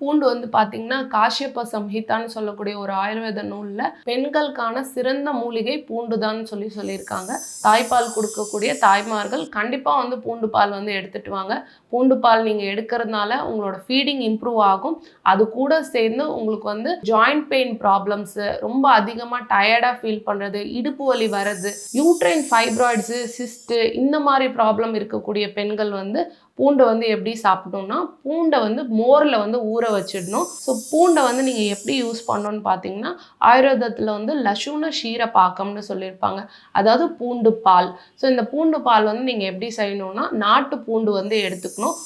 பூண்டு வந்து பார்த்தீங்கன்னா காஷ்யப சம்ஹிதான்னு சொல்லக்கூடிய ஒரு ஆயுர்வேத நூலில் பெண்களுக்கான சிறந்த மூலிகை பூண்டு தான் சொல்லி சொல்லியிருக்காங்க. தாய்ப்பால் கொடுக்கக்கூடிய தாய்மார்கள் கண்டிப்பாக வந்து பூண்டு பால் வந்து எடுத்துட்டு வாங்க. பூண்டு பால் நீங்கள் எடுக்கிறதுனால உங்களோட ஃபீடிங் இம்ப்ரூவ் ஆகும். அது கூட சேர்ந்து உங்களுக்கு வந்து ஜாயிண்ட் பெயின் ப்ராப்ளம்ஸு ரொம்ப அதிகமாக டயர்டாக ஃபீல் பண்ணுறது இடுப்பு வலி வர்றது யூட்ரைன் ஃபைப்ராய்ட்ஸு சிஸ்ட்டு இந்த மாதிரி ப்ராப்ளம் இருக்கக்கூடிய பெண்கள் வந்து பூண்டை வந்து எப்படி சாப்பிடணும்னா பூண்டை வந்து மோரில் வந்து ஊற வச்சிடணும். ஸோ பூண்டை வந்து நீங்கள் எப்படி யூஸ் பண்ணணும்னு பார்த்தீங்கன்னா ஆயுர்வேதத்தில் வந்து லசுன ஷீர பாக்கம்னு சொல்லியிருப்பாங்க. அதாவது பூண்டு பால். ஸோ இந்த பூண்டு பால் வந்து நீங்கள் எப்படி செய்யணும்னா நாட்டு பூண்டு வந்து எடுத்துக்கணும்.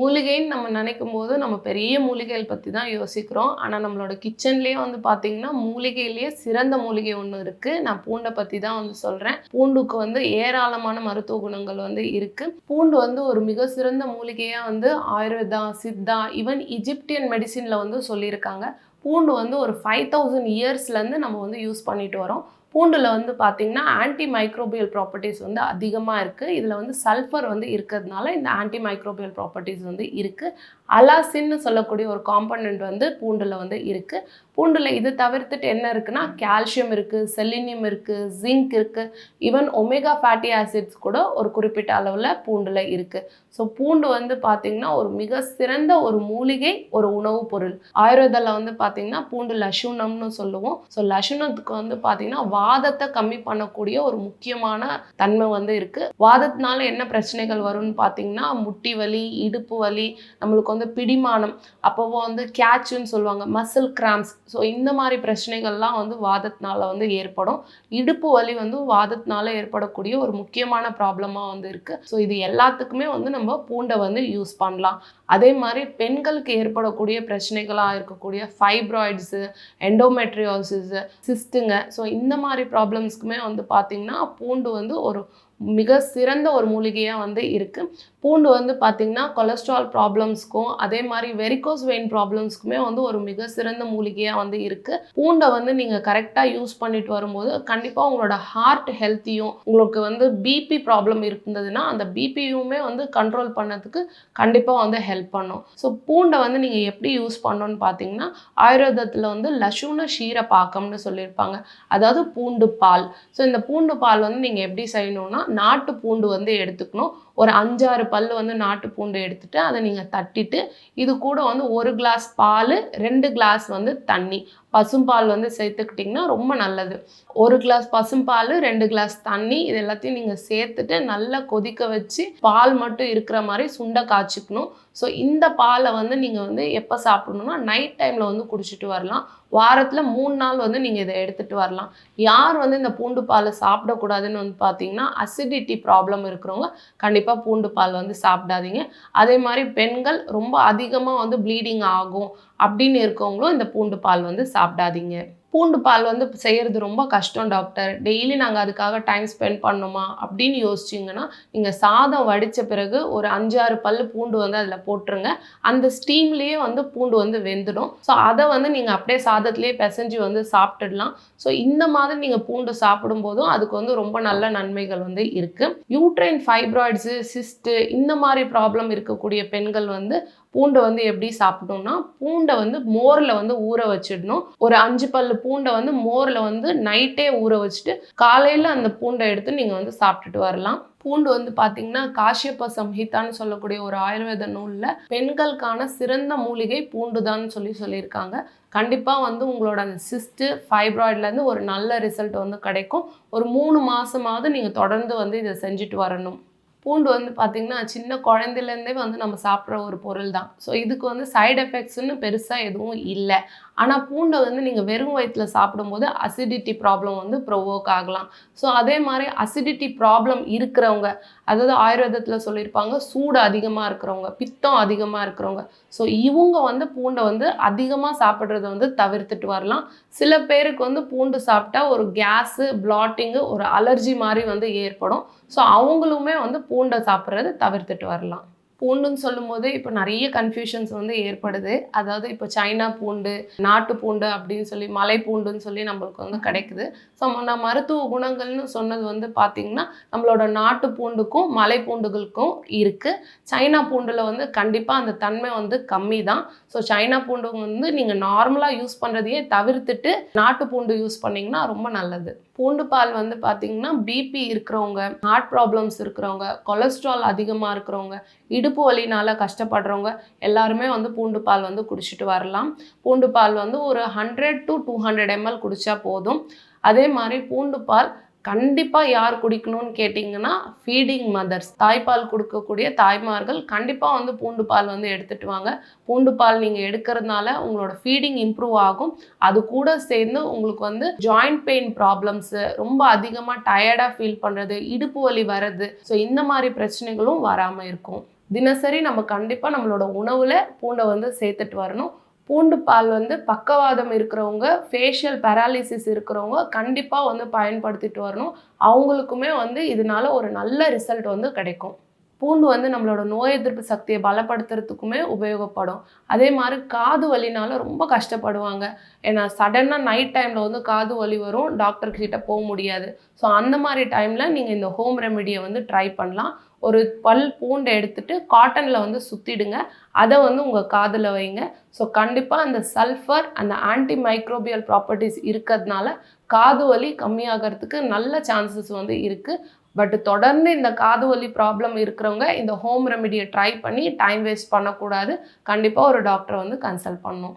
மூலிகைன்னு நம்ம நினைக்கும் போது நம்ம பெரிய மூலிகைகள் பற்றி தான் யோசிக்கிறோம். ஆனால் நம்மளோட கிச்சன்லேயே வந்து பார்த்தீங்கன்னா மூலிகையிலேயே சிறந்த மூலிகை ஒன்று இருக்குது நான் பூண்டை பற்றி தான் வந்து சொல்கிறேன் பூண்டுக்கு வந்து ஏராளமான மருத்துவ குணங்கள் வந்து இருக்குது பூண்டு வந்து ஒரு மிக சிறந்த மூலிகையாக வந்து ஆயுர்வேதா சித்தா ஈவன் இஜிப்டியன் மெடிசினில் வந்து சொல்லியிருக்காங்க. பூண்டு வந்து ஒரு ஃபைவ் தௌசண்ட் இயர்ஸ்லேருந்து நம்ம வந்து யூஸ் பண்ணிட்டு வரோம். பூண்டில் வந்து பார்த்திங்கன்னா ஆன்டி மைக்ரோபியல் ப்ராப்பர்ட்டிஸ் வந்து அதிகமாக இருக்குது இதில் வந்து சல்ஃபர் வந்து இருக்கிறதுனால இந்த ஆன்டி மைக்ரோபியல் ப்ராப்பர்ட்டிஸ் வந்து இருக்குது அலாசின்னு சொல்லக்கூடிய ஒரு காம்பனண்ட் வந்து பூண்டில் வந்து இருக்குது பூண்டில் இது தவிர்த்துட்டு என்ன இருக்குன்னா கால்சியம் இருக்குது செலினியம் இருக்குது ஜிங்க் இருக்குது ஈவன் ஒமேகா ஃபேட்டி ஆசிட்ஸ் கூட ஒரு குறிப்பிட்ட அளவில் பூண்டில் இருக்குது ஸோ பூண்டு வந்து பார்த்திங்கன்னா ஒரு மிக சிறந்த ஒரு மூலிகை ஒரு உணவுப் பொருள். ஆயுர்வேதில் வந்து பார்த்திங்கன்னா பூண்டு லஷுனம்னு சொல்லுவோம். ஸோ லஷுனத்துக்கு வந்து பார்த்திங்கன்னா வாதத்தை கம்மி பண்ணக்கூடிய ஒரு முக்கியமான தன்மை வந்து இருக்குது வாதத்தினால என்ன பிரச்சனைகள் வரும்னு பார்த்தீங்கன்னா முட்டி வலி இடுப்பு வலி நம்மளுக்கு வந்து பிடிமானம் அப்போவோ வந்து கேட்சுன்னு சொல்லுவாங்க மசில் கிராம்ஸ் ஸோ இந்த மாதிரி பிரச்சனைகள்லாம் வந்து வாதத்தினால வந்து ஏற்படும். இடுப்பு வலி வந்து வாதத்தினால ஏற்படக்கூடிய ஒரு முக்கியமான ப்ராப்ளமாக வந்து இருக்குது ஸோ இது எல்லாத்துக்குமே வந்து நம்ம பூண்டை வந்து யூஸ் பண்ணலாம். அதே மாதிரி பெண்களுக்கு ஏற்படக்கூடிய பிரச்சனைகளாக இருக்கக்கூடிய ஃபைப்ராய்ட்ஸு எண்டோமெட்ரியோசிஸு சிஸ்ட்டுங்க ஸோ இந்த மாதிரி ப்ராப்ளம்ஸ்க்குமே வந்து பார்த்திங்கன்னா பூண்டு வந்து ஒரு மிக சிறந்த ஒரு மூலிகையாக வந்து இருக்குது பூண்டு வந்து பார்த்திங்கன்னா கொலஸ்ட்ரால் ப்ராப்ளம்ஸ்க்கும் அதே மாதிரி வெரிகோஸ் வெயின் ப்ராப்ளம்ஸ்க்குமே வந்து ஒரு மிக சிறந்த மூலிகையாக வந்து இருக்குது பூண்டை வந்து நீங்கள் கரெக்டாக யூஸ் பண்ணிட்டு வரும்போது கண்டிப்பாக உங்களோட ஹார்ட் ஹெல்த்தியும் உங்களுக்கு வந்து பிபி ப்ராப்ளம் இருந்ததுன்னா அந்த பிபியுமே வந்து கண்ட்ரோல் பண்ணதுக்கு கண்டிப்பாக வந்து ஹெல்ப் பண்ணும். ஸோ பூண்டை வந்து நீங்கள் எப்படி யூஸ் பண்ணோன்னு பார்த்தீங்கன்னா ஆயுர்வேதத்தில் வந்து லஷுன ஷீர பாக்கம்னு சொல்லியிருப்பாங்க. அதாவது பூண்டு பால். ஸோ இந்த பூண்டு பால் வந்து நீங்கள் எப்படி செய்யணும்னா நாட்டு பூண்டு வந்து எடுத்துக்கணும். ஒரு அஞ்சாறு பல் வந்து நாட்டு பூண்டு எடுத்துட்டு அதை நீங்கள் தட்டிட்டு இது கூட வந்து ஒரு கிளாஸ் பால் ரெண்டு கிளாஸ் வந்து தண்ணி. பசும்பால் வந்து சேர்த்துக்கிட்டிங்கன்னா ரொம்ப நல்லது. ஒரு கிளாஸ் பசும்பால் ரெண்டு கிளாஸ் தண்ணி இது எல்லாத்தையும் நீங்கள் சேர்த்துட்டு நல்லா கொதிக்க வச்சு பால் மட்டும் இருக்கிற மாதிரி சுண்டை காய்ச்சிக்கணும். ஸோ இந்த பாலை வந்து நீங்கள் வந்து எப்போ சாப்பிடணும்னா நைட் டைமில் வந்து குடிச்சிட்டு வரலாம். வாரத்தில் மூணு நாள் வந்து நீங்கள் இதை எடுத்துகிட்டு வரலாம். யார் வந்து இந்த பூண்டு பாலை சாப்பிடக்கூடாதுன்னு வந்து பார்த்தீங்கன்னா அசிடிட்டி ப்ராப்ளம் இருக்கிறவங்க கண்டிப்பாக பூண்டு பால் வந்து சாப்பிடாதீங்க. அதே மாதிரி பெண்கள் ரொம்ப அதிகமாக வந்து ப்ளீடிங் ஆகும் அப்படின்னு இருக்கவங்களும் இந்த பூண்டு பால் வந்து சாப்பிடாதீங்க. பூண்டு பால் வந்து செய்கிறது ரொம்ப கஷ்டம் டாக்டர். டெய்லி நாங்கள் அதுக்காக டைம் ஸ்பெண்ட் பண்ணணுமா அப்படின்னு யோசிச்சிங்கன்னா நீங்கள் சாதம் வடித்த பிறகு ஒரு அஞ்சாறு பல் பூண்டு வந்து அதில் போட்டுருங்க. அந்த ஸ்டீம்லேயே வந்து பூண்டு வந்து வெந்துடும். ஸோ அதை வந்து நீங்கள் அப்படியே சாதத்துலேயே பிசைஞ்சு வந்து சாப்பிட்டுடலாம். ஸோ இந்த மாதிரி நீங்கள் பூண்டு சாப்பிடும்போதும் அதுக்கு வந்து ரொம்ப நல்ல நன்மைகள் வந்து இருக்குது யூட்ரைன் ஃபைப்ராய்ட்ஸு சிஸ்ட்டு இந்த மாதிரி ப்ராப்ளம் இருக்கக்கூடிய பெண்கள் வந்து பூண்டை வந்து எப்படி சாப்பிட்டோம்னா பூண்டை வந்து மோரில் வந்து ஊற வச்சிடணும். ஒரு அஞ்சு பல்லு பூண்டை வந்து மோரில் வந்து நைட்டே ஊற வச்சுட்டு காலையில் அந்த பூண்டை எடுத்து நீங்கள் வந்து சாப்பிட்டுட்டு வரலாம். பூண்டு வந்து பார்த்தீங்கன்னா காஷ்யப சம்ஹிதான்னு சொல்லக்கூடிய ஒரு ஆயுர்வேத நூலில் பெண்களுக்கான சிறந்த மூலிகை பூண்டுதான்னு சொல்லி சொல்லியிருக்காங்க. கண்டிப்பாக வந்து உங்களோட அந்த சிஸ்ட்டு ஃபைப்ராய்ட்லேருந்து ஒரு நல்ல ரிசல்ட் வந்து கிடைக்கும். ஒரு மூணு மாதமாவது நீங்கள் தொடர்ந்து வந்து இதை செஞ்சுட்டு வரணும். பூண்டு வந்து பார்த்திங்கன்னா சின்ன குழந்தையிலேருந்தே வந்து நம்ம சாப்பிட்ற ஒரு பொருள் தான் ஸோ இதுக்கு வந்து சைடு எஃபெக்ட்ஸ்னு பெருசாக எதுவும் இல்லை. ஆனால் பூண்டை வந்து நீங்கள் வெறும் வயிற்றில் சாப்பிடும்போது அசிடிட்டி ப்ராப்ளம் வந்து ப்ரொவோக் ஆகலாம். ஸோ அதே மாதிரி அசிடிட்டி ப்ராப்ளம் இருக்கிறவங்க அதாவது ஆயுர்வேதத்தில் சொல்லியிருப்பாங்க சூடு அதிகமாக இருக்கிறவங்க பித்தம் அதிகமாக இருக்கிறவங்க. ஸோ இவங்க வந்து பூண்டை வந்து அதிகமாக சாப்பிட்றத வந்து தவிர்த்துட்டு வரலாம். சில பேருக்கு வந்து பூண்டு சாப்பிட்டா ஒரு கேஸு பிளாட்டிங்கு ஒரு அலர்ஜி மாதிரி வந்து ஏற்படும். ஸோ அவங்களுமே வந்து பூண்டை சாப்பிட்றத தவிர்த்துட்டு வரலாம். பூண்டுன்னு சொல்லும்போது இப்போ நிறைய கன்ஃபியூஷன்ஸ் வந்து ஏற்படுது. அதாவது இப்போ சைனா பூண்டு நாட்டு பூண்டு அப்படின்னு சொல்லி மலை பூண்டுன்னு சொல்லி நம்மளுக்கு வந்து கிடைக்குது. ஸோ நான் மருத்துவ குணங்கள்னு சொன்னது வந்து பார்த்திங்கன்னா நம்மளோட நாட்டு பூண்டுக்கும் மலை பூண்டுகளுக்கும் இருக்குது சைனா பூண்டில் வந்து கண்டிப்பாக அந்த தன்மை வந்து கம்மி தான் ஸோ சைனா பூண்டு வந்து நீங்கள் நார்மலாக யூஸ் பண்ணுறதையே தவிர்த்துட்டு நாட்டு பூண்டு யூஸ் பண்ணிங்கன்னா ரொம்ப நல்லது. பூண்டு பால் வந்து பார்த்தீங்கன்னா பிபி இருக்கிறவங்க ஹார்ட் ப்ராப்ளம்ஸ் இருக்கிறவங்க கொலஸ்ட்ரால் அதிகமாக இருக்கிறவங்க இடுப்பு வலினால் கஷ்டப்படுறவங்க எல்லாருமே வந்து பூண்டு பால் வந்து குடிச்சிட்டு வரலாம். பூண்டு பால் வந்து ஒரு hundred to two hundred ml குடித்தா போதும். அதே மாதிரி பூண்டு பால் கண்டிப்பாக யார் குடிக்கணும்னு கேட்டிங்கன்னா ஃபீடிங் மதர்ஸ் தாய்ப்பால் கொடுக்கக்கூடிய தாய்மார்கள் கண்டிப்பாக வந்து பூண்டு பால் வந்து எடுத்துகிட்டு வாங்க. பூண்டு பால் நீங்கள் எடுக்கிறதுனால உங்களோட ஃபீடிங் இம்ப்ரூவ் ஆகும். அது கூட சேர்ந்து உங்களுக்கு வந்து ஜாயிண்ட் பெயின் ப்ராப்ளம்ஸு ரொம்ப அதிகமாக டயர்டாக ஃபீல் பண்ணுறது இடுப்பு வலி வர்றது. ஸோ இந்த மாதிரி பிரச்சனைகளும் வராமல் இருக்கும். தினசரி நம்ம கண்டிப்பாக நம்மளோட உணவில் பூண்டை வந்து சேர்த்துட்டு வரணும். பூண்டு பால் வந்து பக்கவாதம் இருக்கிறவங்க ஃபேஷியல் பேராலிசிஸ் இருக்கிறவங்க கண்டிப்பாக வந்து பயன்படுத்திட்டு வரணும். அவங்களுக்குமே வந்து இதனால ஒரு நல்ல ரிசல்ட் வந்து கிடைக்கும். பூண்டு வந்து நம்மளோட நோய் எதிர்ப்பு சக்தியை பலப்படுத்துறதுக்குமே உபயோகப்படும். அதே மாதிரி காது வலினால ரொம்ப கஷ்டப்படுவாங்க. ஏன்னா சடனாக நைட் டைமில் வந்து காது வலி வரும் டாக்டர்கிட்ட போக முடியாது. ஸோ அந்த மாதிரி டைமில் நீங்கள் இந்த ஹோம் ரெமெடியை வந்து ட்ரை பண்ணலாம். ஒரு பல் பூண்டை எடுத்துட்டு காட்டனில் வந்து சுற்றிடுங்க அதை வந்து உங்கள் காதில் வைங்க. ஸோ கண்டிப்பாக அந்த சல்ஃபர் அந்த ஆன்டி மைக்ரோபியல் ப்ராப்பர்ட்டிஸ் இருக்கிறதுனால காது வலி கம்மியாகிறதுக்கு நல்ல சான்சஸ் வந்து இருக்குது பட் தொடர்ந்து இந்த காது வலி ப்ராப்ளம் இருக்கிறவங்க இந்த ஹோம் ரெமெடியை ட்ரை பண்ணி டைம் வேஸ்ட் பண்ணக்கூடாது. கண்டிப்பாக ஒரு டாக்டரை வந்து கன்சல்ட் பண்ணணும்.